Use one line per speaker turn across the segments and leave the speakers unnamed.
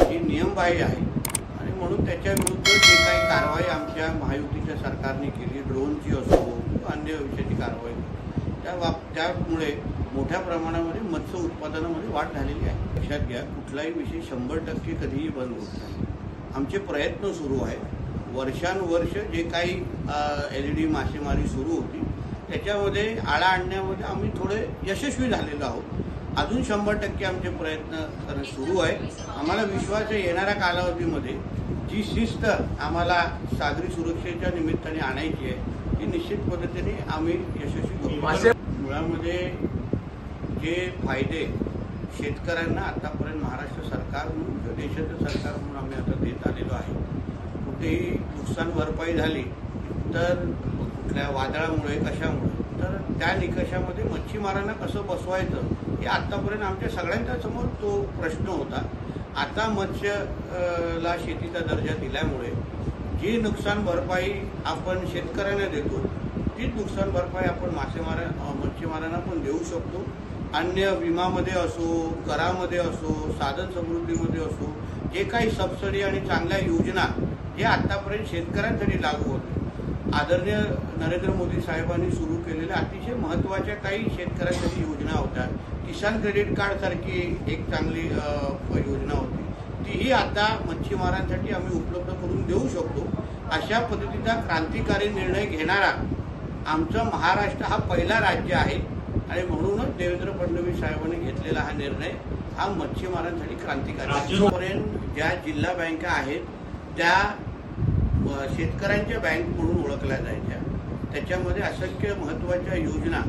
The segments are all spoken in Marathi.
ही नियमबाह्य आहे. आणि म्हणून त्याच्या विरुद्ध जे काही कारवाई आमच्या महायुतीच्या सरकारने केली ड्रोनची असो अन्य विषयाची कारवाई त्या बाब त्यामुळे मोठ्या प्रमाणामध्ये मत्स्य उत्पादनामध्ये वाढ झालेली आहे. लक्षात घ्या कुठलाही विषय शंभर टक्के कधीही बंद होत नाही. आमचे प्रयत्न सुरू आहेत. वर्षानुवर्ष जे काही एल ई डी मासेमारी सुरू होती त्याच्यामध्ये आळा आणण्यामध्ये आम्ही थोडे यशस्वी झालेलो आहोत. अजून शंभर टक्के आमचे प्रयत्न करणं सुरू आहे. आम्हाला विश्वास आहे येणाऱ्या कालावधीमध्ये जी शिस्त आम्हाला सागरी सुरक्षेच्या निमित्ताने आणायची आहे ती निश्चित पद्धतीने आम्ही यशस्वी करू. मुळामध्ये जे फायदे शेतकऱ्यांना आतापर्यंत महाराष्ट्र सरकार म्हणून देशाचं सरकार म्हणून आम्ही आता देत आलेलो आहे कुठेही नुकसान भरपाई झाली तर कुठल्या वादळामुळे कशामुळे तर त्या निकषामध्ये मच्छीमारांना कसं बसवायचं हे आत्तापर्यंत आमच्या सगळ्यांच्या समोर तो प्रश्न होता. आता मत्स्य ला शेतीचा दर्जा दिल्यामुळे जी नुकसान भरपाई आपण शेतकऱ्यांना देतो तीच नुकसान भरपाई आपण मासेमारा मच्छीमारांना पण देऊ शकतो. अन्य विमामध्ये असो करामध्ये असो साधन समृद्धीमध्ये असो जे काही सबसिडी आणि चांगल्या योजना जे आत्तापर्यंत शेतकऱ्यांसाठी लागू होते आदरणीय नरेंद्र मोदी साहेबांनी सुरू केलेल्या अतिशय महत्त्वाच्या काही शेतकऱ्यांसाठी योजना होत्या. किसान क्रेडिट कार्ड सारखी एक चांगली योजना होती. तीही आता मच्छीमारांसाठी आम्ही उपलब्ध करून देऊ शकतो. अशा पद्धतीचा क्रांतिकारी निर्णय घेणारा आमचं महाराष्ट्र हा पहिला राज्य आहे आणि म्हणूनच देवेंद्र फडणवीस साहेबांनी घेतलेला हा निर्णय हा मच्छीमारांसाठी क्रांतिकारी आजपर्यंत ज्या जिल्हा बँका आहेत त्या शेतकऱ्यांच्या बँक म्हणून ओळखल्या जायच्या. त्याच्यामध्ये असंख्य महत्त्वाच्या योजना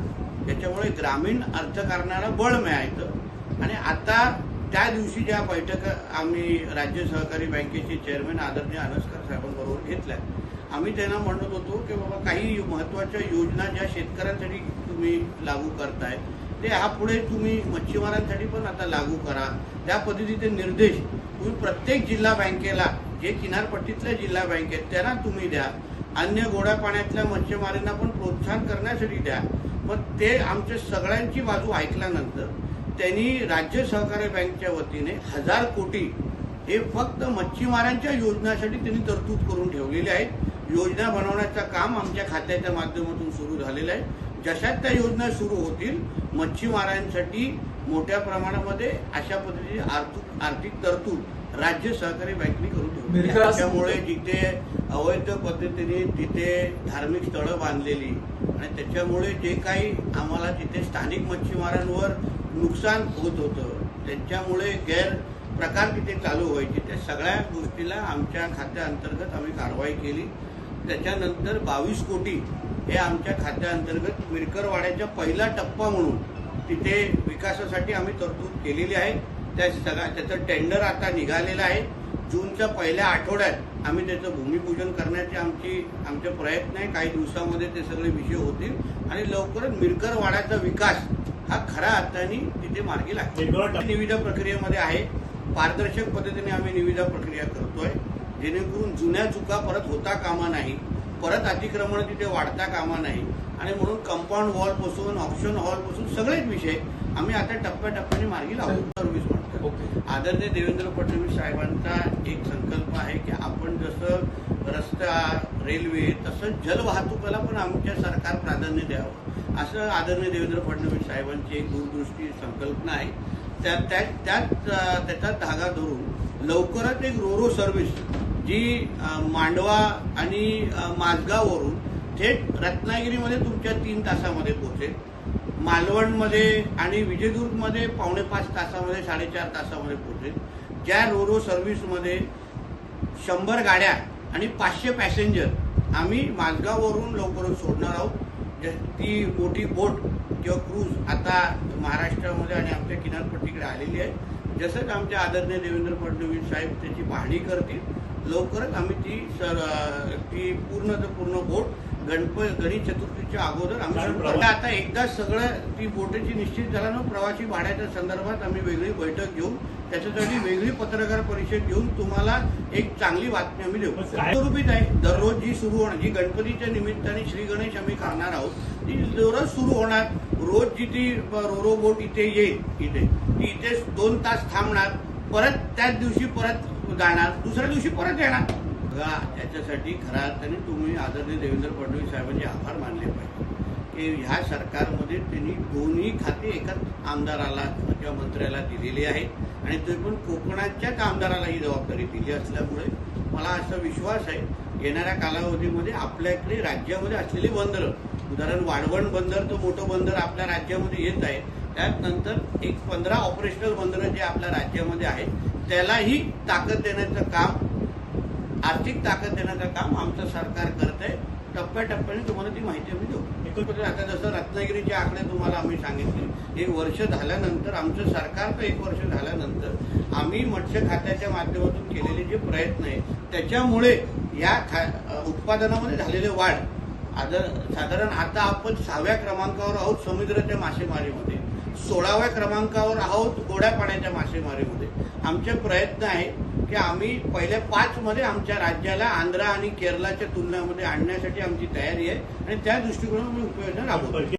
त्याच्यामुळे ग्रामीण अर्थकारणाला बळ मिळायचं. आणि आता त्या दिवशी ज्या बैठका आम्ही राज्य सहकारी बँकेचे चेअरमॅन आदरणीय अनस्कर साहेबांबरोबर घेतल्या. आम्ही त्यांना म्हणत होतो की बाबा काही महत्त्वाच्या योजना ज्या शेतकऱ्यांसाठी तुम्ही लागू करताय ते पुढे तुम्ही मच्छीमारांसाठी पण आता लागू करा. त्या पद्धतीचे निर्देश तुम्ही प्रत्येक जिल्हा बँकेला जे किनारपट्टीतल्या जिल्हा बँक आहेत त्यांना तुम्ही द्या. अन्य गोड्या पाण्यातल्या मच्छीमारींना पण प्रोत्साहन करण्यासाठी द्या. मग ते आमच्या सगळ्यांची बाजू ऐकल्यानंतर त्यांनी राज्य सहकारी बँकच्या वतीने हजार कोटी हे फक्त मच्छीमारांच्या योजनासाठी त्यांनी तरतूद करून ठेवलेली आहे योजना बनवण्याचं काम आमच्या खात्याच्या माध्यमातून सुरू झालेलं आहे. जशात त्या योजना सुरू होतील मच्छीमारांसाठी मोठ्या प्रमाणामध्ये अशा पद्धतीची आर्थिक आर्थिक तरतूद राज्य सहकारी बँकेने करून त्यामुळे जिथे अवैध पद्धतीने तिथे धार्मिक स्थळं बांधलेली आणि त्याच्यामुळे जे काही आम्हाला तिथे स्थानिक मच्छीमारांवर नुकसान होत होतं त्यांच्यामुळे गैर प्रकार तिथे चालू व्हायचे. त्या सगळ्या गोष्टीला आमच्या खात्याअंतर्गत आम्ही कारवाई केली. त्याच्यानंतर बावीस कोटी हे आमच्या खात्याअंतर्गत मिरकरवाड्याचा पहिला टप्पा म्हणून तिथे विकासासाठी आम्ही तरतूद केलेली आहे. त्या सगळ्या त्याचं टेंडर आता निघालेलं आहे. जूनच्या पहिल्या आठवड्यात आम्ही त्याचं भूमिपूजन करण्याचे आमची आमचे प्रयत्न आहे. काही दिवसामध्ये ते सगळे विषय होतील. आणि लवकरच मिरकरवाड्याचा विकास हा खऱ्या अर्थाने तिथे मार्गी
टप्पा.
निविदा प्रक्रियेमध्ये आहे. पारदर्शक पद्धतीने आम्ही निविदा प्रक्रिया करतोय. जेणेकरून जुन्या चुका परत होता कामा नाही. परत अतिक्रमण तिथे वाढता कामा नाही. आणि म्हणून कंपाऊंड वॉलपासून ऑप्शन हॉलपासून सगळेच विषय आम्ही आता टप्प्याटप्प्याने मार्गी लावतो सर्व्हिस आदरणीय देवेंद्र फडणवीस साहेबांचा एक संकल्प आहे की आपण जसं रस्ता रेल्वे तसंच जलवाहतुकीला पण आमच्या सरकार प्राधान्य द्यावं. असं आदरणीय देवेंद्र फडणवीस साहेबांची एक दूरदृष्टी संकल्पना आहे. त्या त्या त्यात त्याचा धागा धरून लवकरच एक रोरो सर्व्हिस जी मांडवा आणि माझगाववरून थेट रत्नागिरीमध्ये तुमच्या तीन तासामध्ये पोहोचेल. मालवणमध्ये आणि विजयदुर्गमध्ये पावणे पाच तासामध्ये साडेचार तासामध्ये पोहोचेल. ज्या रोरो सर्व्हिसमध्ये शंभर गाड्या आणि पाचशे पॅसेंजर आम्ही माझगाववरून लवकरच सोडणार आहोत. ज- ती मोठी बोट किंवा क्रूज आता महाराष्ट्रामध्ये आणि आमच्या किनारपट्टीकडे आलेली आहे. जसंच आमच्या आदरणीय देवेंद्र फडणवीस साहेब त्याची पाहणी करतील लवकरच आम्ही ती सर ती पूर्ण तर पूर्ण बोट गणप गणेश चतुर्थीच्या अगोदर आम्ही सुरू करतो. आता एकदा सगळं ती बोटीची निश्चित झाल्यानं प्रवासी भाड्याच्या संदर्भात आम्ही वेगळी बैठक घेऊन त्याच्यासाठी वेगळी पत्रकार परिषद घेऊन तुम्हाला एक चांगली बातमी आम्ही देऊ. स्वरूपीच आहे. दररोज जी सुरू होणार जी गणपतीच्या निमित्ताने श्री गणेश आम्ही करणार आहोत ती दररोज सुरू होणार. रोज जी ती रोरो बोट इथे येईल इथे. ती इथे दोन तास थांबणार परत त्याच दिवशी परत जाणार दुसऱ्या दिवशी परत येणार. बघा याच्यासाठी खऱ्या अर्थाने तुम्ही आदरणीय देवेंद्र फडणवीस साहेबांचे आभार मानले पाहिजे. की ह्या सरकारमध्ये त्यांनी दोन्ही खाते एकाच आमदाराला किंवा मंत्र्याला दिलेली आहेत आणि ते पण कोकणाच्याच आमदाराला ही जबाबदारी दिली असल्यामुळे मला असा विश्वास आहे येणाऱ्या कालावधीमध्ये आपल्याकडे राज्यामध्ये असलेली बंदरं उदाहरण वाढवण बंदर तर मोठं बंदर आपल्या राज्यामध्ये येत आहे त्यात नंतर एक पंधरा ऑपरेशनल बंदरं जे आपल्या राज्यामध्ये आहेत त्यालाही ताकद देण्याचं काम आर्थिक ताकद देण्याचं काम आमचं सरकार करत आहे टप्प्याटप्प्याने तुम्हाला ती माहिती आम्ही देऊ. एकूण आता जसं रत्नागिरीचे आकडे तुम्हाला आम्ही सांगितले एक वर्ष झाल्यानंतर आमचं सरकारचं एक वर्ष झाल्यानंतर आम्ही मत्स्य खात्याच्या माध्यमातून केलेले जे प्रयत्न आहे त्याच्यामुळे या खा उत्पादनामध्ये झालेले वाढ आता साधारण आता आपण सहाव्या क्रमांकावर आहोत समुद्राच्या मासेमारीमध्ये. सोळाव्या क्रमांकावर आहोत गोड्या पाण्याच्या मासेमारीमध्ये. आमचे प्रयत्न आहे की आम्ही पहिल्या पाच मध्ये आमच्या राज्याला आंध्रा आणि केरळाच्या तुलनामध्ये आणण्यासाठी आमची तयारी आहे आणि त्या दृष्टिकोनातून आम्ही उपाययोजना राबवतो.